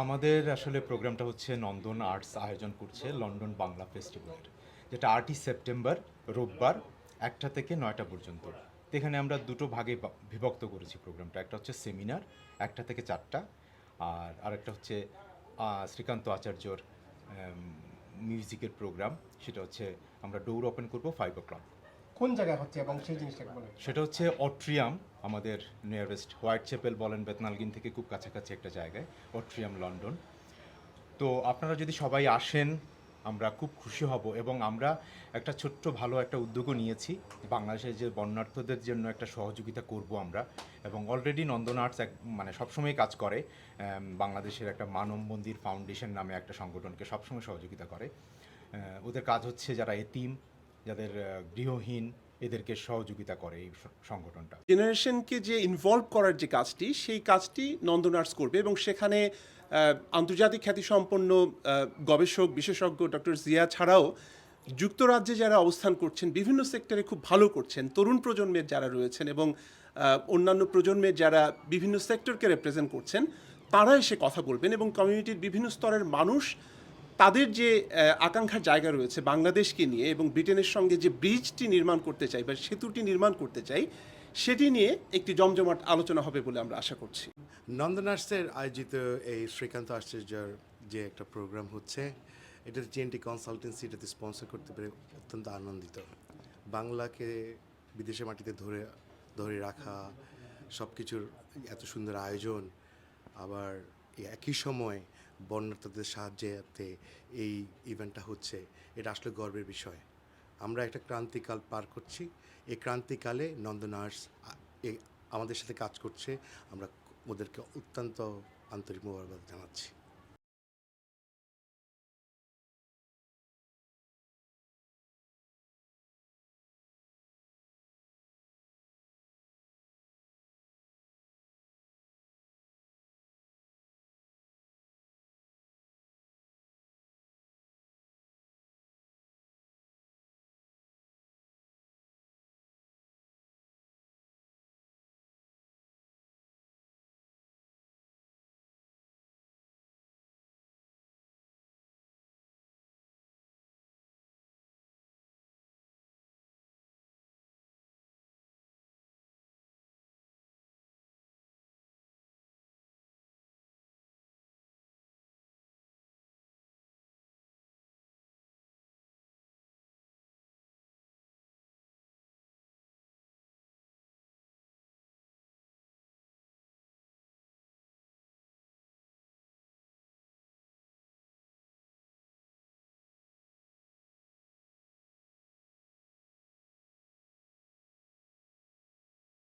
আমাদের আসলে প্রোগ্রামটা হচ্ছে নন্দন আর্টস আয়োজন করছে লন্ডন বাংলা ফেস্টিভ্যালের, যেটা আটই সেপ্টেম্বর রোববার একটা থেকে নয়টা পর্যন্ত। এখানে আমরা দুটো ভাগে বিভক্ত করেছি প্রোগ্রামটা, একটা হচ্ছে সেমিনার, একটা থেকে চারটা, আর আরেকটা হচ্ছে শ্রীকান্ত আচার্যর মিউজিকের প্রোগ্রাম, সেটা হচ্ছে আমরা ডোর ওপেন করব ফাইভ ও ক্লক কোন জায়গায় হচ্ছে এবং সেই জিনিসটা বলেন সেটা হচ্ছে অট্রিয়াম, আমাদের নিয়ারেস্ট হোয়াইট চ্যাপেল বলেন বেতনালগিন থেকে খুব কাছাকাছি একটা জায়গায়, অট্রিয়াম, লন্ডন। তো আপনারা যদি সবাই আসেন, আমরা খুব খুশি হব এবং আমরা একটা ছোট্ট ভালো একটা উদ্যোগও নিয়েছি। বাংলাদেশের যে বন্যার্থদের জন্য একটা সহযোগিতা করব আমরা এবং অলরেডি নন্দন আর্টস এক মানে সবসময় কাজ করে বাংলাদেশের একটা মানব মন্দির ফাউন্ডেশন নামে একটা সংগঠনকে সবসময় সহযোগিতা করে। ওদের কাজ হচ্ছে যারা এতিম যাদের গৃহহীন এদেরকে সহযোগিতা করে এই সংগঠনটা। জেনারেশনকে যে ইনভলভ করার যে কাজটি, সেই কাজটি নন্দন আর্টস করবে এবং সেখানে আন্তর্জাতিক খ্যাতিসম্পন্ন গবেষক, বিশেষজ্ঞ ডক্টর জিয়া ছাড়াও যুক্তরাজ্যে যারা অবস্থান করছেন, বিভিন্ন সেক্টরে খুব ভালো করছেন, তরুণ প্রজন্মের যারা রয়েছেন এবং অন্যান্য প্রজন্মের যারা বিভিন্ন সেক্টরকে রেপ্রেজেন্ট করছেন, তারা এসে কথা বলবেন এবং কমিউনিটির বিভিন্ন স্তরের মানুষ তাদের যে আকাঙ্ক্ষার জায়গা রয়েছে বাংলাদেশকে নিয়ে এবং ব্রিটেনের সঙ্গে যে ব্রিজটি নির্মাণ করতে চাই বা সেতুটি নির্মাণ করতে চাই, সেটি নিয়ে একটি জমজমাট আলোচনা হবে বলে আমরা আশা করছি। নন্দন আর্টসের আয়োজিত এই শ্রীকান্ত আশ্চর্যর যে একটা প্রোগ্রাম হচ্ছে এটা জিএনটি কনসালটেন্সি এটাতে স্পন্সর করতে পেরে অত্যন্ত আনন্দিত। বাংলাকে বিদেশের মাটিতে ধরে ধরে রাখা সব কিছুর এত সুন্দর আয়োজন, আবার একই সময় বন্যার্থদের সাহায্যে এই ইভেন্টটা হচ্ছে। এটা আসলে গর্বের বিষয়। আমরা একটা ক্রান্তিকাল পার করছি। এই ক্রান্তিকালে নন্দন আর্টস আ- আমাদের সাথে কাজ করছে। আমরা ওদেরকে অত্যন্ত আন্তরিক মোবারকবাদ জানাচ্ছি।